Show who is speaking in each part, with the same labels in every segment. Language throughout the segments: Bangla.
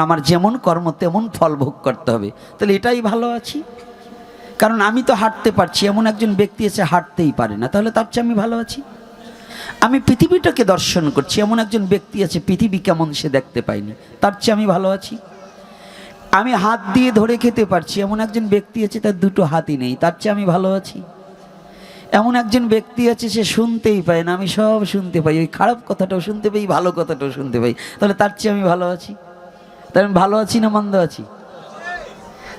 Speaker 1: আমার যেমন কর্ম তেমন ফল ভোগ করতে হবে। তাহলে এটাই ভালো আছি? কারণ আমি তো হাঁটতে পারছি, এমন একজন ব্যক্তি এসে হাঁটতেই পারে না, তাহলে তার চেয়ে আমি ভালো আছি? আমি পৃথিবীটাকে দর্শন করছি, এমন একজন ব্যক্তি আছে, পৃথিবী কেমন সে দেখতে পাইনি তার চেয়ে আমি ভালো আছি? আমি হাত দিয়ে ধরে খেতে পারছি, এমন একজন ব্যক্তি আছে, তার দুটো হাতই নেই, তার চেয়ে আমি ভালো আছি? এমন একজন ব্যক্তি আছে, সে শুনতেই পায় না, আমি সব শুনতে পাই, ওই খারাপ কথাটাও শুনতে পাই, ভালো কথাটাও শুনতে পাই, তাহলে তার চেয়ে আমি ভালো আছি? তাহলে আমি ভালো আছি না মন্দ আছি?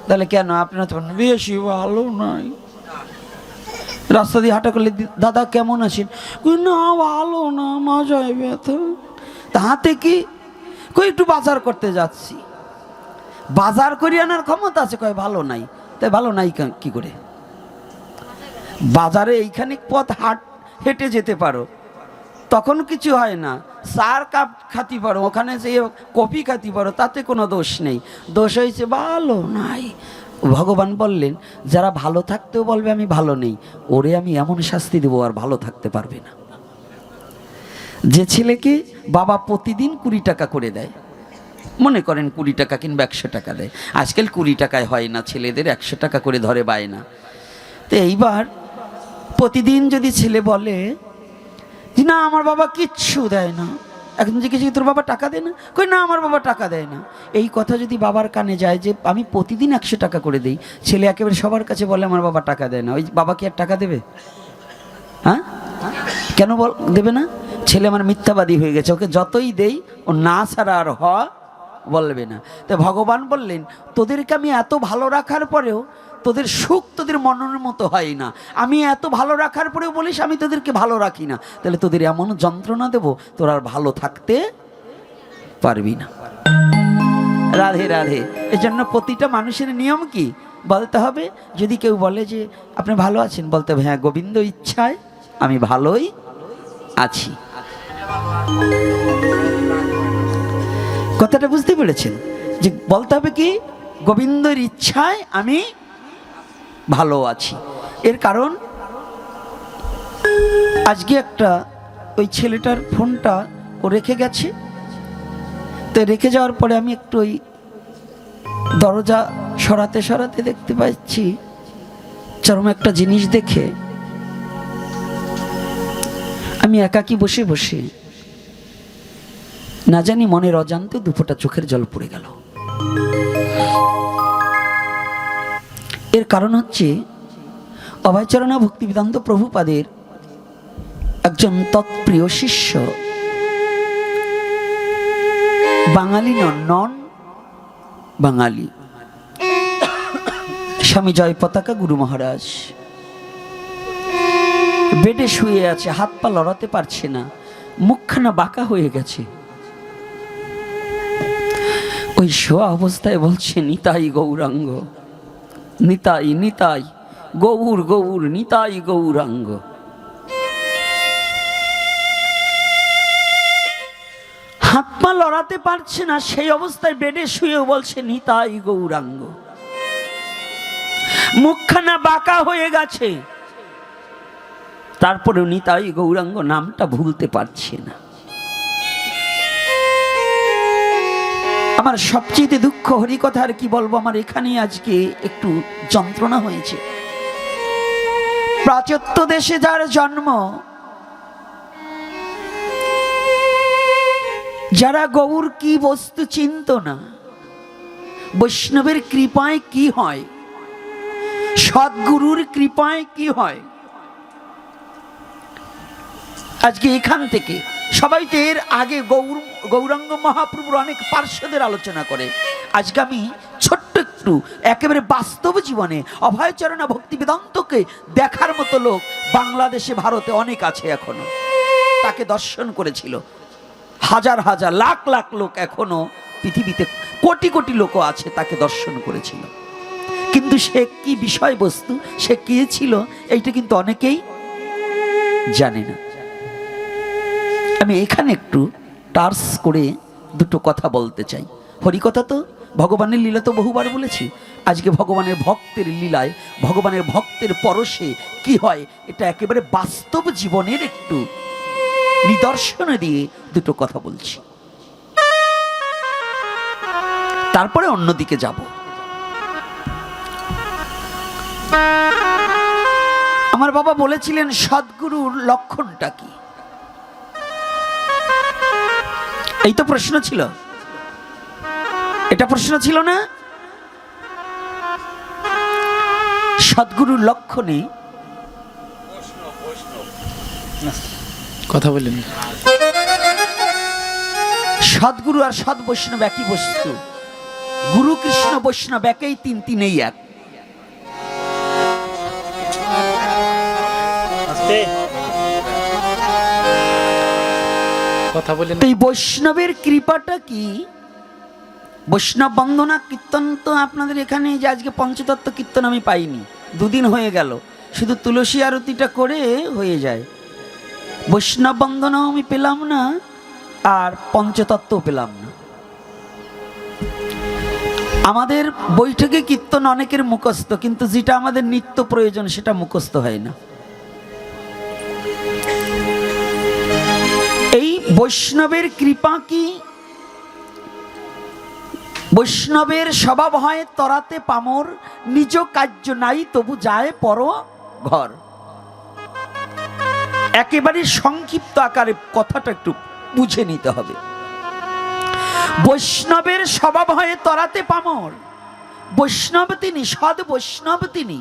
Speaker 1: তাহলে কেন? আপনারা তো বলেন, বেশি ভালো নাই। রাস্তা দিয়ে হাঁটা করলে দাদা কেমন আছেন? না ভালো না মজায় ব্যথা। তা হাতে কি? কই একটু বাজার করতে যাচ্ছি। বাজার করি আনার ক্ষমতা আছে কয় ভালো নাই। তাই ভালো নাই কি করে? বাজারে এইখানে পথ হাট হেঁটে যেতে পারো। তখন কিছু হয় না। চার কাপ খাতি পারো, ওখানে যে কফি খাতি পারো, তাতে কোনো দোষ নেই। দোষ হয়েছে, ভালো নাই। ভগবান বললেন, যারা ভালো থাকতেও বলবে, আমি ভালো নেই। ওরে আমি এমন শাস্তি দেবো, আর ভালো থাকতে পারবে না। যে ছেলেকে বাবা প্রতিদিন কুড়ি টাকা করে দেয়, মনে করেন কুড়ি টাকা কিংবা একশো টাকা দেয়। আজকাল কুড়ি টাকায় হয় না, ছেলেদের একশো টাকা করে ধরে বায় না। তো এইবার প্রতিদিন যদি ছেলে বলে যে, না, আমার বাবা কিচ্ছু দেয় না। এখন জিজ্ঞেস তোর বাবা টাকা দেয় না? কই, না, আমার বাবা টাকা দেয় না। এই কথা যদি বাবার কানে যায় যে, আমি প্রতিদিন একশো টাকা করে দিই। ছেলে একেবারে সবার কাছে বলে, আমার বাবা টাকা দেয় না। ওই বাবা কি আর টাকা দেবে? হ্যাঁ? কেন বল, দেবে না? ছেলে আমার মিথ্যাবাদী হয়ে গেছে, ওকে যতই দেই, ও না ছাড়া আর হ বলবে না। তো ভগবান বললেন, তোদেরকে আমি এত ভালো রাখার পরেও তোদের সুখ তোদের মনের মতো হয় না। আমি এত ভালো রাখার পরেও বলিস আমি তোদেরকে ভালো রাখি না। তাহলে তোদের এমন যন্ত্রণা দেবো, তোর আর ভালো থাকতে পারবি না। রাধে রাধে। এজন্য প্রতিটা মানুষের নিয়ম কি? বলতে হবে, যদি কেউ বলে যে, আপনি ভালো আছেন? বলতে হবে হ্যাঁ গোবিন্দ ইচ্ছায় আমি ভালোই আছি। কথাটা বুঝতে পেরেছেন? যে বলতে হবে কি, গোবিন্দর ইচ্ছায় আমি ভালো আছি। এর কারণ, আজকে একটা ওই ছেলেটার ফোনটা ও রেখে গেছে। তো রেখে যাওয়ার পরে আমি একটু ওই দরজা সরাতে সরাতে দেখতে পাচ্ছি, চরম একটা জিনিস দেখে আমি একাকি বসে বসে না জানি মনের অজান্তে দুপোটা চোখের জল পড়ে গেল। এর কারণ হচ্ছে অভয়চরণা ভক্তিবিদান্ত প্রভুপাদের একজন তৎপ্রিয় শিষ্য। বাঙালি নন নন বাঙালি। স্বামী জয় পতাকা, গুরু মহারাজ। বেডে শুয়ে আছে, হাত পা লড়াতে পারছে না, মুখখানা বাঁকা হয়ে গেছে। ওই শোয়া অবস্থায় বলছে, নিতাই গৌরাঙ্গ। নিতাই নিতাই, গৌর গৌর, নিতাই গৌরাঙ্গ। হাত পা লড়াতে পারছে না, সেই অবস্থায় বেডে শুয়েও বলছে, নিতাই গৌরাঙ্গ। মুখখানা বাঁকা হয়ে গেছে। তারপরেও নিতাই গৌরাঙ্গ নামটা ভুলতে পারছে না। আমার সবচেয়ে দুঃখ হরিকথা আর কি বলব? আমার এখানে আজকে একটু যন্ত্রণা হয়েছে। প্রাচত্য দেশে যার জন্ম, যারা গৌর কি বস্তু চিনত না, বৈষ্ণবের কৃপায় কি হয়? সদ্গুরুর কৃপায় কি হয়? আজকে এখান থেকে সবাই তো এর আগে গৌর গৌরাঙ্গ মহাপ্রভুর অনেক পার্শ্বদের আলোচনা করে। আজকে আমি ছোট্ট একটু, একেবারে বাস্তব জীবনে অভয়চরণা ভক্তি বেদান্তকে দেখার মতো লোক বাংলাদেশে, ভারতে অনেক আছে এখনও। তাকে দর্শন করেছিল। হাজার হাজার, লাখ লাখ লোক এখনও পৃথিবীতে, কোটি কোটি লোকও আছে তাকে দর্শন করেছিল। কিন্তু সে কি বিষয়বস্তু, সে কে ছিল, এইটা কিন্তু অনেকেই জানে না। আমি এখানে একটু টার্স করে দুটো কথা বলতে চাই। হরিকথা তো ভগবানের লীলা তো বহুবার বলেছি। আজকে ভগবানের ভক্তের লীলায়, ভগবানের ভক্তের পরশে কি হয়, এটা একেবারে বাস্তব জীবনের একটু নিদর্শন দিয়ে দুটো কথা বলছি। তারপরে অন্যদিকে যাব। আমার বাবা বলেছিলেন, সদ্গুরুর লক্ষণটা কি? এই তো প্রশ্ন ছিল। এটা প্রশ্ন ছিল না? সদ্গুরুর লক্ষণে
Speaker 2: কথা বলেন।
Speaker 1: সদ্গুরু আর সৎ বৈষ্ণব একই বস্তু। গুরু কৃষ্ণ বৈষ্ণব একই তিন তিনেই এক।
Speaker 2: কথা
Speaker 1: এই বৈষ্ণবের কৃপাটা কি? বৈষ্ণব বন্দনা কীর্তন তো আপনাদের এখানে যে আজকে পঞ্চতত্ত্ব কীর্তন আমি পাইনি। দুদিন হয়ে গেল। শুধু তুলসী আরতিটা করে হয়ে যায়। বৈষ্ণব বন্দনাও আমি পেলাম না, আর পঞ্চতত্ত্বও পেলাম না। আমাদের বৈঠকে কীর্তন অনেকের মুখস্থ, কিন্তু যেটা আমাদের নিত্য প্রয়োজন সেটা মুখস্থ হয় না। বৈষ্ণবের কৃপা কি? বৈষ্ণবের স্বভাব হয় তরাতে পামর, নিজ কার্য নাই তবু যায় পর ঘর। একেবারে সংক্ষিপ্ত আকারে কথাটা একটু বুঝে নিতে হবে। বৈষ্ণবের স্বভাব হয় তরাতে পামর, বৈষ্ণব তিনি সদ বৈষ্ণব তিনি,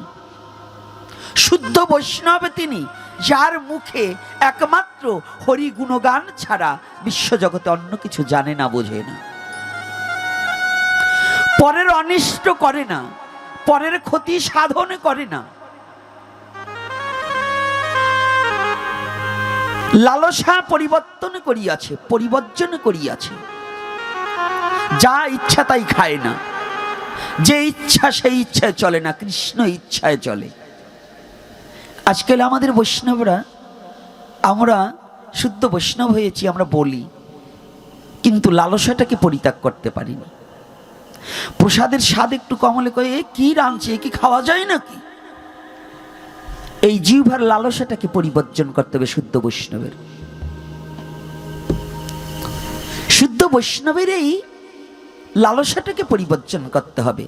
Speaker 1: শুদ্ধ বৈষ্ণব তিনি যার মুখে একমাত্র হরি গুণগান ছাড়া বিশ্বজগতে অন্য কিছু জানে না, বোঝে না। পরের অনিষ্ট করে না, পরের ক্ষতি সাধন করে না। লালসা পরিবর্তন করিয়াছে, পরিবর্জন করিয়াছে। যা ইচ্ছা তাই খায় না, যে ইচ্ছা সেই ইচ্ছায় চলে না, কৃষ্ণ ইচ্ছায় চলে। আজকাল আমাদের বৈষ্ণবরা, আমরা শুদ্ধ বৈষ্ণব হয়েছি, আমরা বলি। কিন্তু লালসাটাকে পরিত্যাগ করতে পারিনি। প্রসাদের স্বাদ একটু কমলে কয়ে, এ কি রাঁধছে, এ কি খাওয়া যায় নাকি? এই জিহ্বার লালসাটাকে পরিবর্জন করতে হবে শুদ্ধ বৈষ্ণবের। শুদ্ধ বৈষ্ণবের এই লালসাটাকে পরিবর্জন করতে হবে।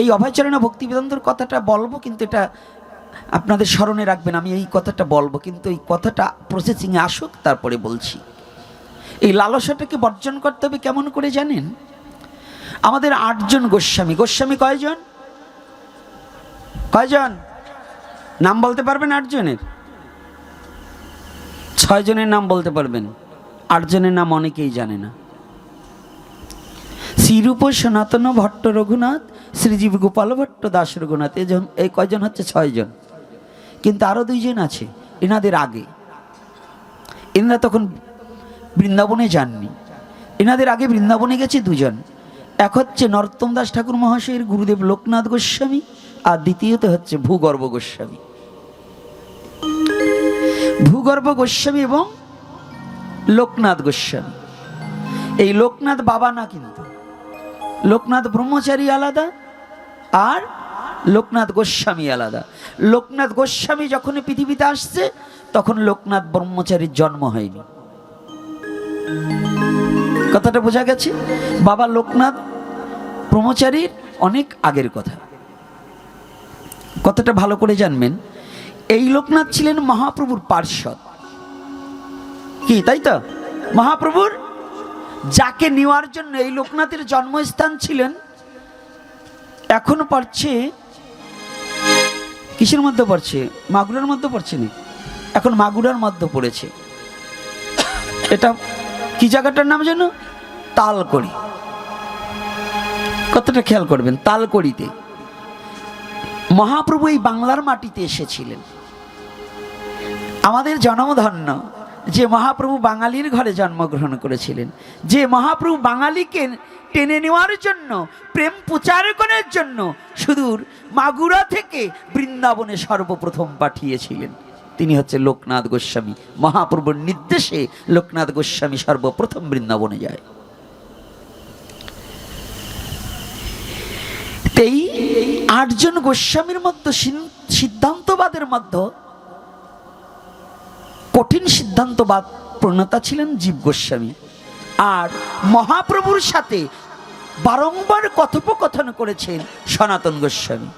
Speaker 1: এই অভয়চরণা ভক্তি বেদান্তর কথাটা বলব, কিন্তু এটা আপনাদের স্মরণে রাখবেন, আমি এই কথাটা বলব, কিন্তু এই কথাটা প্রসেসিংয়ে আসুক, তারপরে বলছি। এই লালসাটাকে বর্জন করতে হবে কেমন করে জানেন? আমাদের আটজন গোস্বামী। গোস্বামী কয়জন? কয়জন? নাম বলতে পারবেন আটজনের? ছয় জনের নাম বলতে পারবেন। আটজনের নাম অনেকেই জানে না। শ্রীরূপ, সনাতন, ভট্ট, রঘুনাথ শ্রীজীব গোপাল ভট্ট, দাস, রঘুনাথ, এজন এই কয়জন হচ্ছে? ছয়জন। কিন্তু আরও দুইজন আছে, এনাদের আগে। এনারা তখন বৃন্দাবনে যাননি। এনাদের আগে বৃন্দাবনে গেছে দুজন। এক হচ্ছে নরোত্তম দাস ঠাকুর মহাশয়ের গুরুদেব লোকনাথ গোস্বামী, আর দ্বিতীয়ত হচ্ছে ভূগর্ভ গোস্বামী। ভূগর্ভ গোস্বামী এবং লোকনাথ গোস্বামী। এই লোকনাথ বাবা না কিন্তু, লোকনাথ ব্রহ্মচারী আলাদা, আর লোকনাথ গোস্বামী আলাদা। লোকনাথ গোস্বামী যখন পৃথিবীতে আসছে, তখন লোকনাথ ব্রহ্মচারীর জন্ম হয়নি। কথাটা বোঝা গেছে? বাবা লোকনাথ ব্রহ্মচারীর অনেক আগের কথা। কথাটা ভালো করে জানবেন। এই লোকনাথ ছিলেন মহাপ্রভুর পার্শ্বদ। কি, তাই তো? মহাপ্রভুর? যাকে নেওয়ার জন্য এই লোকনাথের জন্মস্থান ছিলেন, এখনও পড়ছে কিসের মধ্যে পড়ছে? মাগুরার মধ্যে পড়ছে না এখন মাগুরার মধ্যে পড়েছে। এটা কি জায়গাটার নাম যেন? তালকড়ি। কতটা খেয়াল করবেন, তালকড়িতে। মহাপ্রভু এই বাংলার মাটিতে এসেছিলেন। আমাদের জন্মধন্য যে মহাপ্রভু বাঙালির ঘরে জন্মগ্রহণ করেছিলেন, যে মহাপ্রভু বাঙালিকে টেনে নেওয়ার জন্য, প্রেম প্রচারকনের জন্য সুদূর মাগুরা থেকে বৃন্দাবনে সর্বপ্রথম পাঠিয়েছিলেন। তিনি হচ্ছে লোকনাথ গোস্বামী। মহাপ্রভুর নির্দেশে লোকনাথ গোস্বামী সর্বপ্রথম বৃন্দাবনে যায়। এই আটজন গোস্বামীর মধ্যে সিদ্ধান্তবাদের মধ্যে কঠিন সিদ্ধান্তবাদ প্রণেতা ছিলেন জীব গোস্বামী। আর মহাপ্রভুর সাথে বারংবার কথোপকথন করেছেন সনাতন গোস্বামী।